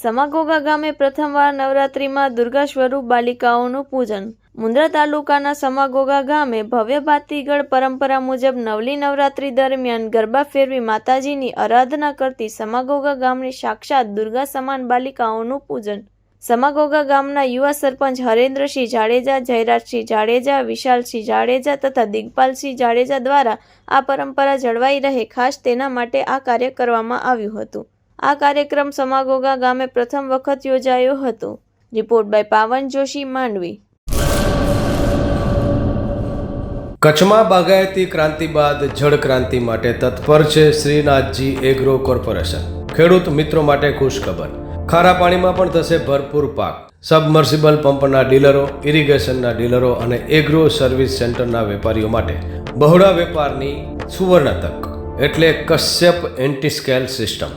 સમાગોગા ગામે પ્રથમવાર નવરાત્રિમાં દુર્ગા સ્વરૂપ બાલિકાઓનું પૂજન. મુન્દ્રા તાલુકાના સમાગોગા ગામે ભવ્ય ભાતીગળ પરંપરા મુજબ નવલી નવરાત્રી દરમિયાન ગરબા ફેરવી માતાજીની આરાધના કરતી સમાગોગા ગામની સાક્ષાત દુર્ગા સમાન બાલિકાઓનું પૂજન. સમાગોગા ગામના યુવા સરપંચ હરેન્દ્રસિંહ જાડેજા, જયરાજસિંહ જાડેજા, વિશાલસિંહ જાડેજા તથા દિગપાલસિંહ જાડેજા દ્વારા આ પરંપરા જળવાઈ રહે, ખાસ તેના માટે આ કાર્ય કરવામાં આવ્યું હતું. આ કાર્યક્રમ સમાગોગા ગામે પ્રથમ વખત યોજાયો હતો. રિપોર્ટ બાય પાવન જોશી, માંડવી. કચ્છમાં બાગાયતી ક્રાંતિ બાદ જળ ક્રાંતિ માટે તત્પર છે શ્રીનાથજી એગ્રો કોર્પોરેશન. ખેડૂત મિત્રો માટે ખુશખબર ખારા પાણીમાં પણ થશે ભરપૂર પાક. સબમર્સિબલ પંપના ડીલરો, ઇરિગેશનના ડીલરો અને એગ્રો સર્વિસ સેન્ટરના વેપારીઓ માટે બહોળા વેપારની સુવર્ણ તક. એટલે કશ્યપ એન્ટી સ્કેલ સિસ્ટમ.